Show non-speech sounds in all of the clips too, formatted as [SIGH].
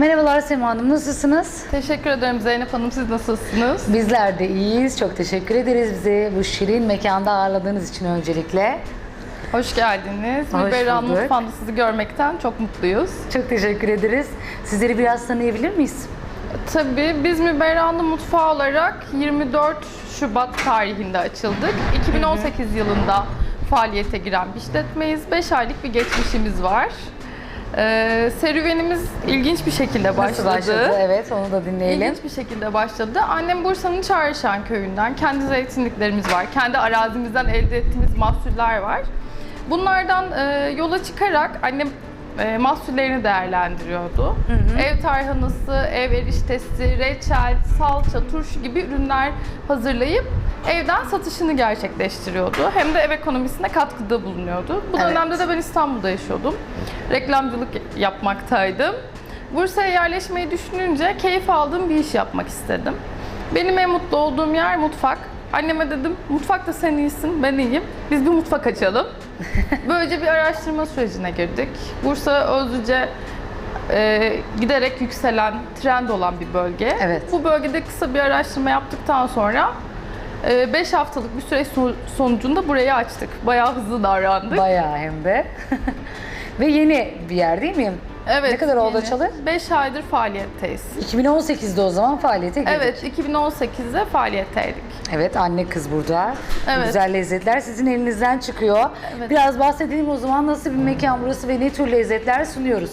Merhabalar Sema Hanım, nasılsınız? Teşekkür ederim Zeynep Hanım. Siz nasılsınız? Bizler de iyiyiz. Çok teşekkür ederiz bizi bu şirin mekanda ağırladığınız için öncelikle. Hoş geldiniz. Hoş Müberra. Mutfağı'nda sizi görmekten çok mutluyuz. Çok teşekkür ederiz. Sizleri biraz tanıyabilir miyiz? Tabii biz Müberra'nın mutfağı olarak 24 Şubat tarihinde açıldık. 2018 yılında faaliyete giren bir işletmeyiz. 5 aylık bir geçmişimiz var. Ee, serüvenimiz ilginç bir şekilde başladı. Nasıl başladı? Evet, onu da dinleyelim. İlginç bir şekilde başladı. Annem Bursa'nın Çağrışan köyünden. Kendi zeytinliklerimiz var. Kendi arazimizden elde ettiğimiz mahsuller var. Bunlardan e, yola çıkarak annem e, mahsullerini değerlendiriyordu. Ev tarhanası, ev eriştesi, reçel, salça, turşu gibi ürünler hazırlayıp evden satışını gerçekleştiriyordu. Hem de ev ekonomisine katkıda bulunuyordu. Bu Evet. dönemde de ben İstanbul'da yaşıyordum. Reklamcılık yapmaktaydım. Bursa'ya yerleşmeyi düşününce keyif aldığım bir iş yapmak istedim. Benim en mutlu olduğum yer mutfak. Anneme dedim, mutfakta sen iyisin, ben iyiyim. Biz bir mutfak açalım. [LAUGHS] Böylece bir araştırma sürecine girdik. Bursa Özlüce e, giderek yükselen, trend olan bir bölge. Evet. Bu bölgede kısa bir araştırma yaptıktan sonra 5 haftalık bir süreç son- sonucunda burayı açtık. Bayağı hızlı davrandık. Bayağı hem de. [LAUGHS] Ve yeni bir yer değil mi? Evet. Ne kadar oldu açalı? 5 aydır faaliyetteyiz. 2018'de o zaman faaliyete girdik. Evet, 2018'de faaliyetteydik. Evet, anne kız burada. Evet. Güzel lezzetler sizin elinizden çıkıyor. Evet. Biraz bahsedelim o zaman nasıl bir mekan burası ve ne tür lezzetler sunuyoruz?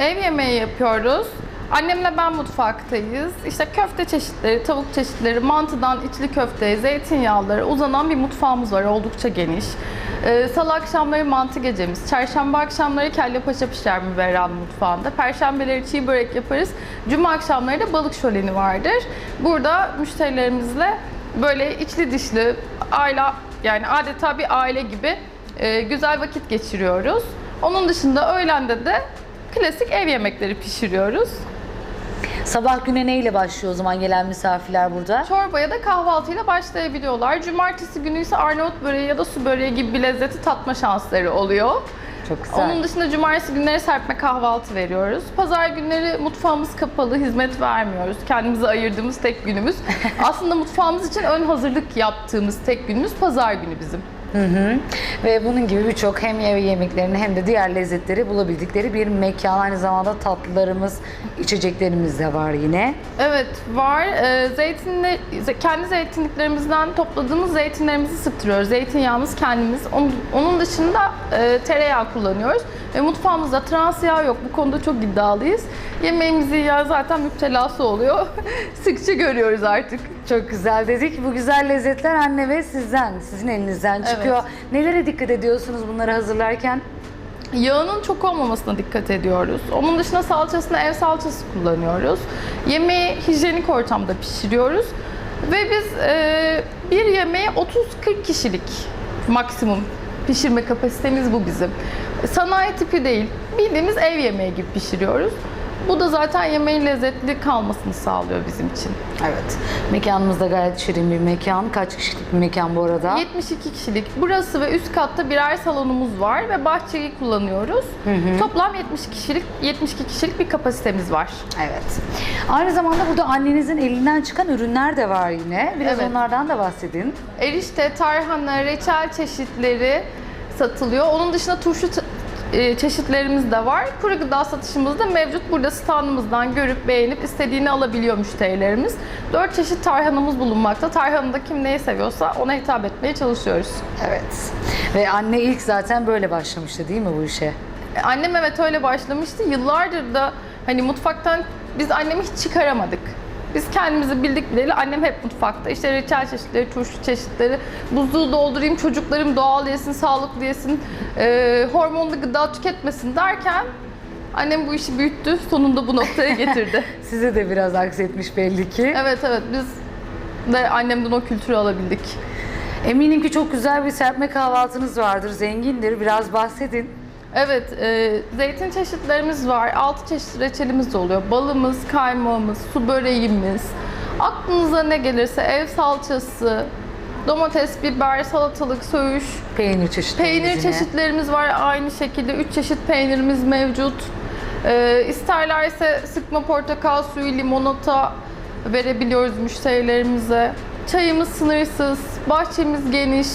Ev yemeği yapıyoruz. Annemle ben mutfaktayız. İşte köfte çeşitleri, tavuk çeşitleri, mantıdan içli köfte, zeytinyağları uzanan bir mutfağımız var. Oldukça geniş. Ee, Salı akşamları mantı gecemiz. Çarşamba akşamları kelle paşa pişer Müberra'nın mutfağında. Perşembeleri çiğ börek yaparız. Cuma akşamları da balık şöleni vardır. Burada müşterilerimizle böyle içli dışlı aile yani adeta bir aile gibi e, güzel vakit geçiriyoruz. Onun dışında öğlende de klasik ev yemekleri pişiriyoruz. Sabah güne neyle başlıyor o zaman gelen misafirler burada? Çorbaya da kahvaltıyla başlayabiliyorlar. Cumartesi günü ise Arnavut böreği ya da su böreği gibi bir lezzeti tatma şansları oluyor. Çok güzel. Onun dışında cumartesi günleri serpme kahvaltı veriyoruz. Pazar günleri mutfağımız kapalı, hizmet vermiyoruz. Kendimize ayırdığımız tek günümüz. [LAUGHS] Aslında mutfağımız için ön hazırlık yaptığımız tek günümüz pazar günü bizim. Hı hı. Ve bunun gibi birçok hem ev yemeklerini hem de diğer lezzetleri bulabildikleri bir mekan. Aynı zamanda tatlılarımız, içeceklerimiz de var yine. Evet var. Ee, zeytinle, ze- kendi zeytinliklerimizden topladığımız zeytinlerimizi sıktırıyoruz. Zeytinyağımız kendimiz. Onun, onun dışında e, tereyağı kullanıyoruz. Ve mutfağımızda trans yağ yok. Bu konuda çok iddialıyız. Yemeğimizi ya zaten müptelası oluyor. [LAUGHS] Sıkça görüyoruz artık. Çok güzel dedik. Bu güzel lezzetler anne ve sizden, sizin elinizden çıkıyor. Nelere dikkat ediyorsunuz bunları hazırlarken? Yağının çok olmamasına dikkat ediyoruz. Onun dışında salçasını ev salçası kullanıyoruz. Yemeği hijyenik ortamda pişiriyoruz. Ve biz e, bir yemeği 30-40 kişilik maksimum pişirme kapasitemiz bu bizim. Sanayi tipi değil, bildiğimiz ev yemeği gibi pişiriyoruz. Bu da zaten yemeğin lezzetli kalmasını sağlıyor bizim için. Evet. Mekanımız da gayet şirin bir mekan. Kaç kişilik bir mekan bu arada? 72 kişilik. Burası ve üst katta birer salonumuz var ve bahçeyi kullanıyoruz. Toplam 70 kişilik 72 kişilik bir kapasitemiz var. Evet. Aynı zamanda burada annenizin elinden çıkan ürünler de var yine. Biraz Evet. onlardan da bahsedin. Erişte, tarhana, reçel çeşitleri satılıyor. Onun dışında turşu t- çeşitlerimiz de var. Kuru gıda satışımız da mevcut. Burada standımızdan görüp beğenip istediğini alabiliyor müşterilerimiz. 4 çeşit tarhanamız bulunmakta. Tarhanada kim neyi seviyorsa ona hitap etmeye çalışıyoruz. Evet. Ve anne ilk zaten böyle başlamıştı değil mi bu işe? E, Annem evet öyle başlamıştı. Yıllardır da hani mutfaktan biz annemi hiç çıkaramadık. Biz kendimizi bildik bileli annem hep mutfakta. İşte reçel çeşitleri, turşu çeşitleri, buzluğu doldurayım, çocuklarım doğal yesin, sağlıklı yesin, e, hormonlu gıda tüketmesin derken annem bu işi büyüttü, sonunda bu noktaya getirdi. [LAUGHS] Size de biraz aksetmiş belli ki. evet evet biz de annemden o kültürü alabildik. Eminim ki çok güzel bir serpme kahvaltınız vardır, zengindir. Biraz bahsedin. Evet, e, zeytin çeşitlerimiz var. 6 çeşit reçelimiz oluyor. Balımız, kaymağımız, su böreğimiz. Aklınıza ne gelirse ev salçası, domates, biber, salatalık, söğüş, Peynir çeşitleri. peynir yine. çeşitlerimiz var. Aynı şekilde 3 çeşit peynirimiz mevcut. Ee, isterlerse sıkma portakal suyu, limonata verebiliyoruz müşterilerimize. Çayımız sınırsız, bahçemiz geniş,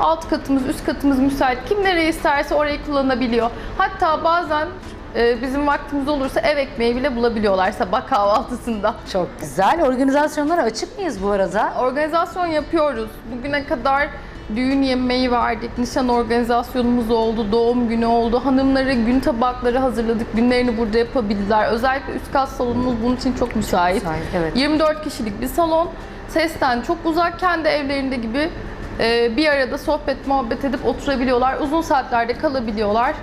alt katımız, üst katımız müsait. Kim nereyi isterse orayı kullanabiliyor. Hatta bazen e, bizim vaktimiz olursa ev ekmeği bile bulabiliyorlar sabah kahvaltısında. Çok güzel. Organizasyonlara açık mıyız bu arada? Organizasyon yapıyoruz. Bugüne kadar düğün yemeği verdik, nişan organizasyonumuz oldu, doğum günü oldu. Hanımlara gün tabakları hazırladık, günlerini burada yapabildiler. Özellikle üst kat salonumuz bunun için çok müsait. müsait, evet. 24 kişilik bir salon. Sesten çok uzak, kendi evlerinde gibi bir arada sohbet, muhabbet edip oturabiliyorlar. Uzun saatlerde kalabiliyorlar.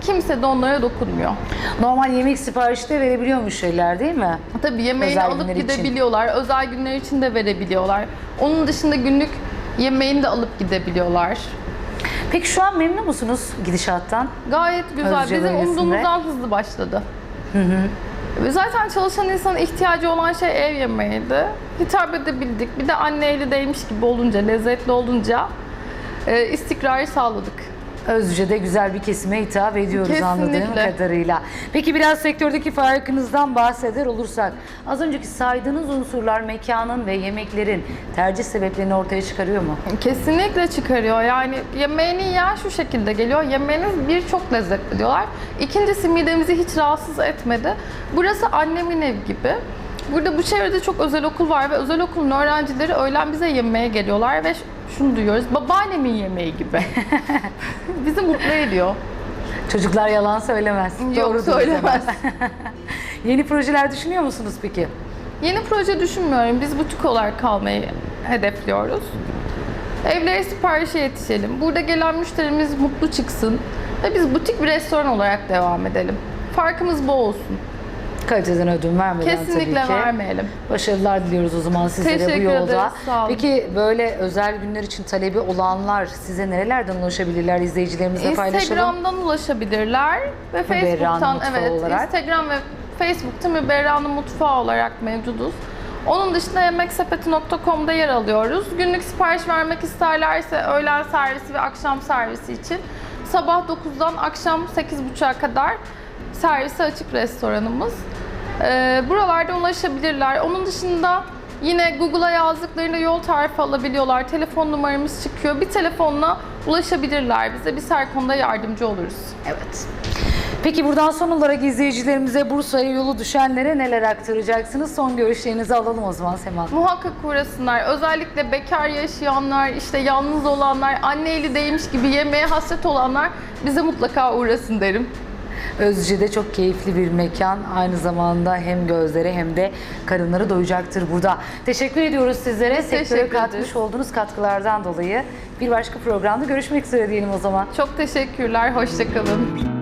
Kimse de onlara dokunmuyor. Normal yemek siparişi de verebiliyor müşteriler değil mi? Tabii yemeğini Özel alıp günler için. gidebiliyorlar. Özel günler için de verebiliyorlar. Onun dışında günlük yemeğini de alıp gidebiliyorlar. Peki şu an memnun musunuz gidişattan? Gayet güzel. Özce Bizim bölgesinde. umduğumuzdan hızlı başladı. Ve Zaten çalışan insanın ihtiyacı olan şey ev yemeğiydi. Hitap edebildik. Bir de anne eli değmiş gibi olunca, lezzetli olunca e, istikrarı sağladık. Özce'de güzel bir kesime hitap ediyoruz anladığım Kesinlikle. kadarıyla. Peki biraz sektördeki farkınızdan bahseder olursak, az önceki saydığınız unsurlar mekanın ve yemeklerin tercih sebeplerini ortaya çıkarıyor mu? Kesinlikle çıkarıyor. Yani yemeğini yiyen şu şekilde geliyor. Yemeğiniz bir çok lezzetli diyorlar. İkincisi midemizi hiç rahatsız etmedi. Burası annemin ev gibi. Burada bu çevrede çok özel okul var ve özel okulun öğrencileri öğlen bize yemeğe geliyorlar ve şunu duyuyoruz. Babaannemin yemeği gibi. [LAUGHS] Bizi mutlu ediyor. Çocuklar yalan söylemez. Yok Doğrudur o söylemez. [LAUGHS] Yeni projeler düşünüyor musunuz peki? Yeni proje düşünmüyorum. Biz butik olarak kalmayı hedefliyoruz. Evlere siparişe yetişelim. Burada gelen müşterimiz mutlu çıksın. Ve biz butik bir restoran olarak devam edelim. Farkımız bu olsun. Kaliteden ödün vermeden Kesinlikle tabii ki. vermeyelim. Başarılar diliyoruz o zaman sizlere bu Teşekkür yolda. ederiz, sağ olun. Peki böyle özel günler için talebi olanlar size nerelerden ulaşabilirler izleyicilerimizle paylaşalım? Instagram'dan ulaşabilirler ve Facebook'tan evet olarak. Instagram ve Facebook'ta Müberra'nın Mutfağı olarak mevcuduz. Onun dışında yemeksepeti.com'da yer alıyoruz. Günlük sipariş vermek isterlerse öğlen servisi ve akşam servisi için sabah 9'dan akşam 8.30'a kadar servise açık restoranımız. Ee, buralardan ulaşabilirler. Onun dışında yine Google'a yazdıklarında yol tarifi alabiliyorlar. Telefon numaramız çıkıyor. Bir telefonla ulaşabilirler bize. Biz her konuda yardımcı oluruz. Evet. Peki buradan son olarak izleyicilerimize Bursa'ya yolu düşenlere neler aktaracaksınız? Son görüşlerinizi alalım o zaman Sema. Muhakkak uğrasınlar. Özellikle bekar yaşayanlar, işte yalnız olanlar, anne eli değmiş gibi yemeğe hasret olanlar bize mutlaka uğrasın derim. Özce'de çok keyifli bir mekan. Aynı zamanda hem gözleri hem de karınları doyacaktır burada. Teşekkür ediyoruz sizlere. Sektöre teşekkür katmış ederiz. olduğunuz katkılardan dolayı. Bir başka programda görüşmek üzere diyelim o zaman. Çok teşekkürler, hoşçakalın.